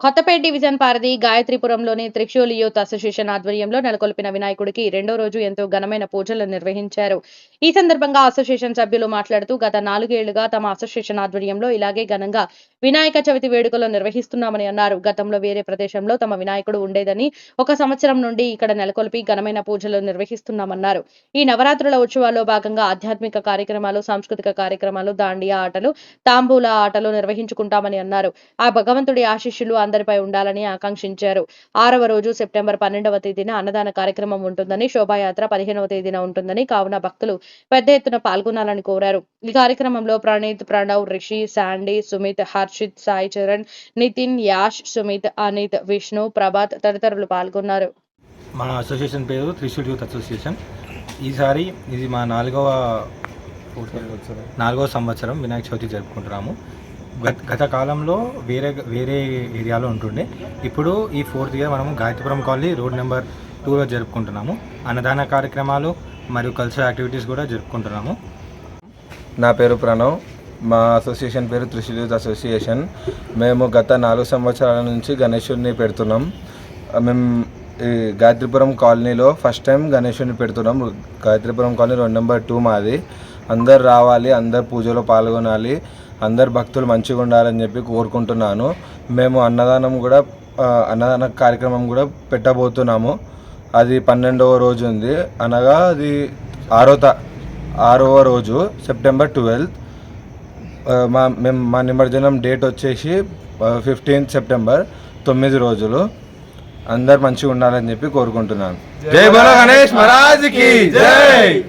Kothapeta division పారది గాయత్రిపురంలోని Trishul youth association ఆధ్వర్యంలో నెలకొల్పిన వినాయకుడికి రెండో రోజు ఎంతో ఘనమైన పూజలు నిర్వహించారు. ఈ సందర్భంగా అసోసియేషన్ సభ్యులు మాట్లాడుతూ గత నాలుగేళ్ళుగా తమ అసోసియేషన్ ఆధ్వర్యంలో ఇలాగే ఘనంగా వినాయక చవితి వేడుకలు నిర్వహిస్తున్నామని అన్నారు. గతంలో వేరే ప్రదేశంలో తమ వినాయకుడు ఉండేదని ఒక సంవత్సరం నుండి ఇక్కడ నెలకొల్పి ఘనమైన పూజలు నిర్వహిస్తున్నామన్నారు. ఈ నవరాత్రుల ఉత్సవాల్లో భాగంగా ఆధ్యాత్మిక కార్యక్రమాలు సాంస్కృతిక కార్యక్రమాలు దాండియా ఆటలు తాంబూల ఆటలు నిర్వహించుకుంటామని అన్నారు. ఆ భగవంతుడి ఆశీస్సులు అందరిపై ఉండాలని ఆకాంక్షించారు. ఆరవ రోజు సెప్టెంబర్ పన్నెండవ తేదీన అన్నదాన కార్యక్రమం ఉంటుందని శోభాయాత్ర పదిహేనవ తేదీన ఉంటుందని కావున భక్తులు పెద్ద ఎత్తున పాల్గొనాలని కోరారు. ఈ కార్యక్రమంలో ప్రణీత్ ప్రణవ్ రిషి శాండీ సుమిత్ హర్షిత్ సాయి చరణ్ నితిన్ యాష్ సుమిత్ అనిత్ విష్ణు ప్రభాత్ తదితరులు పాల్గొన్నారు. మా అసోసియేషన్ పేరు త్రిశూల్ యూత్ అసోసియేషన్. ఈసారి ఇది మా నాలుగవ నాలుగవ సంవత్సరం. వినాయక చవితి జరుపుకుంటున్నాము. గత గత కాలంలో వేరే వేరే ఏరియాలో ఉంటుండే. ఇప్పుడు ఈ ఫోర్త్ ఇయర్ మనము గాయత్రిపురం కాలనీ రోడ్ నెంబర్ టూలో జరుపుకుంటున్నాము. అన్నదాన కార్యక్రమాలు మరియు కల్చరల్ యాక్టివిటీస్ కూడా జరుపుకుంటున్నాము. నా పేరు ప్రణవ్. మా అసోసియేషన్ పేరు త్రిశూల్ యూత్ అసోసియేషన్ మేము గత నాలుగు సంవత్సరాల నుంచి గణేశుడిని పెడుతున్నాం. మేము ఈ గాయత్రిపురం కాలనీలో ఫస్ట్ టైం గణేశుడిని పెడుతున్నాం. గాయత్రిపురం కాలనీ రెండు నెంబర్ టూ మాది. అందరు రావాలి అందరు పూజలో పాల్గొనాలి. అందరు భక్తులు మంచిగా ఉండాలని చెప్పి కోరుకుంటున్నాను. మేము అన్నదానం కూడా అన్నదాన కార్యక్రమం కూడా పెట్టబోతున్నాము. అది పన్నెండవ రోజు ఉంది. అనగా అది ఆరో తా ఆరవ రోజు సెప్టెంబర్ ట్వెల్త్. మా మేము మా నిమజ్జనం డేట్ వచ్చేసి ఫిఫ్టీన్త్ సెప్టెంబర్ తొమ్మిది రోజులు. అందరు మంచిగా ఉండాలని చెప్పి కోరుకుంటున్నాను. జై బోలో గణేష్ మహారాజ్కి జై!